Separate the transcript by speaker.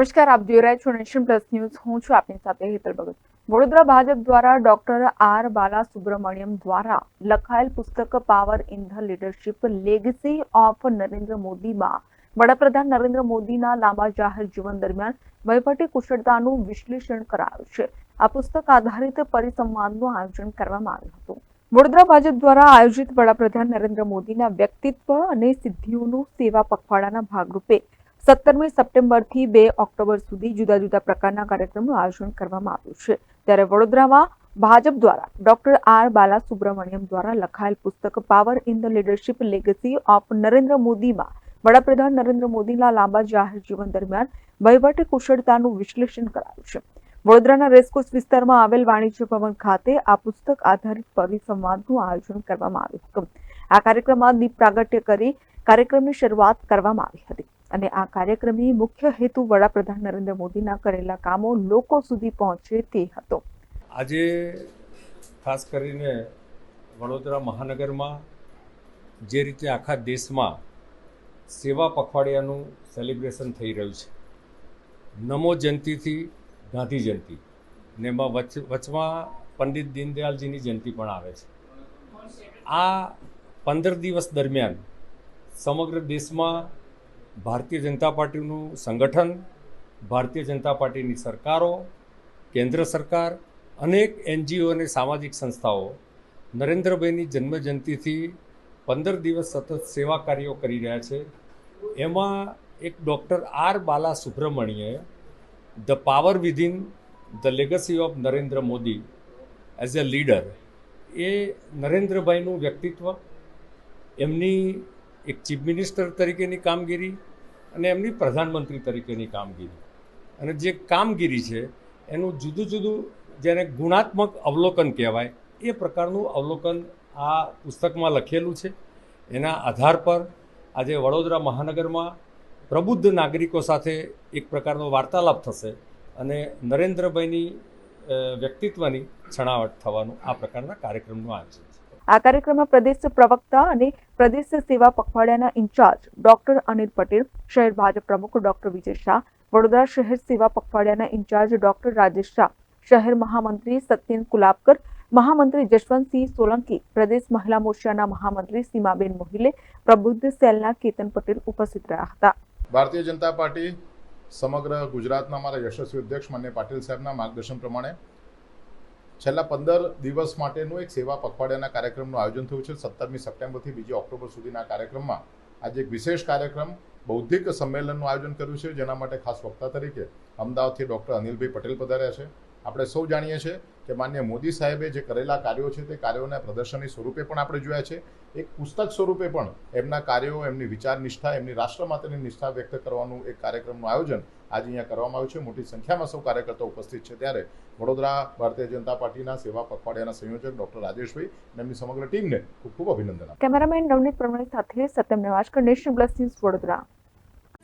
Speaker 1: નમસ્કાર, આપ જોઈ રહ્યા છો નેશન પ્લસ ન્યૂઝ. હું છું આપની સાથે હેતલ ભગત. વડોદરા ભાજપ દ્વારા ડોક્ટર આર બાલા સુબ્રમણ્યમ દ્વારા લખાયેલ પુસ્તક power in the leadership legacy of Narendra મોદીમાં. વડાપ્રધાન નરેન્દ્ર મોદીના લાંબા જાહેર જીવન દરમિયાન વહીવટી કુશળતાનું વિશ્લેષણ કરાયું છે. આ પુસ્તક આધારિત પરિસંવાદનું આયોજન કરવામાં આવ્યું હતું. વડોદરા ભાજપ દ્વારા આયોજિત વડાપ્રધાન નરેન્દ્ર મોદીના વ્યક્તિત્વ અને સિદ્ધિઓનું સેવા પખવાડાના ભાગરૂપે સત્તરમી સપ્ટેમ્બરથી બે ઓક્ટોબર સુધી જુદા જુદા પ્રકારના કાર્યક્રમનું આયોજન કરવામાં આવ્યું છે. ત્યારે વડોદરામાં ભાજપ દ્વારા ડોક્ટર આર બાલા સુબ્રમણ્યમ દ્વારા લખાયેલ પુસ્તક power in the leadership legacy of Narendra મોદીમાં વડાપ્રધાન નરેન્દ્ર મોદીના લાંબા જાહેર જીવન દરમિયાન વહીવટી કુશળતાનું વિશ્લેષણ કરાયું છે. વડોદરાના રેસકોર્સ વિસ્તારમાં આવેલ વાણિજ્ય ભવન ખાતે આ પુસ્તક આધારિત પરિસંવાદનું આયોજન કરવામાં આવ્યું હતું. આ કાર્યક્રમમાં દીપ પ્રાગટ્ય કરી કાર્યક્રમની શરૂઆત કરવામાં આવી હતી. અને આ કાર્યક્રમની મુખ્ય હેતુ વડાપ્રધાન નરેન્દ્ર મોદીના કરેલા કામો લોકો સુધી પહોંચે તે હતો.
Speaker 2: આજે ખાસ કરીને વડોદરા મહાનગરમાં જે રીતે આખા દેશમાં સેવા પખવાડિયાનું સેલિબ્રેશન થઈ રહ્યું છે. નમો જયંતિથી ગાંધી જયંતિ ને એમાં વચ, વચમાં પંડિત દીનદયાલજીની જયંતિ પણ આવે છે. આ પંદર દિવસ દરમિયાન સમગ્ર દેશમાં ભારતીય જનતા પાર્ટીનું સંગઠન, ભારતીય જનતા પાર્ટીની સરકારો, કેન્દ્ર સરકાર, અનેક એનજીઓ અને સામાજિક સંસ્થાઓ નરેન્દ્રભાઈની જન્મજયંતિથી પંદર દિવસ સતત સેવા કાર્યો કરી રહ્યા છે. એમાં એક doctor R Bala સુબ્રમણ્યએ the power within, the legacy of Narendra Modi as a leader. એ નરેન્દ્રભાઈનું વ્યક્તિત્વ, એમની એક ચીફ મિનિસ્ટર તરીકેની કામગીરી અને એમની પ્રધાનમંત્રી તરીકેની કામગીરી. અને જે કામગીરી છે, એનું જુદું જુદું જેને ગુણાત્મક અવલોકન કહેવાય, એ પ્રકારનું અવલોકન આ પુસ્તકમાં લખેલું છે. એના આધાર પર આજે વડોદરા મહાનગરમાં પ્રબુદ્ધ નાગરિકો સાથે એક પ્રકારનો વાર્તાલાપ થશે અને નરેન્દ્રભાઈની વ્યક્તિત્વની છણાવટ થવાનું આ પ્રકારના કાર્યક્રમનું આયોજન.
Speaker 1: આ કાર્યક્રમમાં પ્રદેશ પ્રવક્તા અને પ્રદેશ સેવા પખવાડિયાના ઇન્ચાર્જ ડોક્ટર અનિલ પટેલ, શહેર ભાજપ પ્રમુખ ડોક્ટર વિજય શાહ, વડોદરા શહેર સેવા પખવાડિયાના ઇન્ચાર્જ ડોક્ટર રાજેશ શાહ, શહેર મહામંત્રી સત્યન કુલાબકર મહામંત્રી જશવંતસિંહ સોલંકી, પ્રદેશ મહિલા મોરચાના મહામંત્રી સીમાબેન મોહિલે, પ્રબુદ્ધ સેલના કેતન પટેલ ઉપસ્થિત રહ્યા હતા.
Speaker 3: ભારતીય જનતા પાર્ટી સમગ્ર ગુજરાતના અમારા યશસ્વી અધ્યક્ષ માન્ય પાટીલ સાહેબના માર્ગદર્શન પ્રમાણે છેલ્લા પંદર દિવસ માટેનું એક સેવા પખવાડિયાના કાર્યક્રમનું આયોજન થયું છે. સત્તરમી સપ્ટેમ્બરથી બીજી ઓક્ટોબર સુધીના કાર્યક્રમમાં આજે એક વિશેષ કાર્યક્રમ, બૌદ્ધિક સંમેલનનું આયોજન કર્યું છે, જેના માટે ખાસ વક્તા તરીકે અમદાવાદથી ડૉક્ટર અનિલભાઈ પટેલ પધાર્યા છે. આપણે સૌ જાણીએ છીએ કે માન્ય મોદી સાહેબે જે કરેલા કાર્યો છે તે કાર્યોના પ્રદર્શનની સ્વરૂપે પણ આપણે જોયા છે. એક પુસ્તક સ્વરૂપે પણ એમના કાર્યો, એમની વિચાર નિષ્ઠા, એમની રાષ્ટ્ર માટેની નિષ્ઠા વ્યક્ત કરવાનું એક કાર્યક્રમનું આયોજન આજે અહીંયા કરવામાં આવ્યું છે. મોટી સંખ્યામાં સૌ કાર્યકર્તાઓ ઉપસ્થિત છે. ત્યારે વડોદરા ભારતીય જનતા પાર્ટીના સેવા પખવાડિયાના સંયોજક ડૉક્ટર રાજેશભાઈ અને એમની સમગ્ર ટીમને ખૂબ ખૂબ અભિનંદન
Speaker 1: કેમેરામેન નવનીત પ્રમાણે સાથે સત્યમ નેવાશકર નેશન પ્લસ વડોદરા.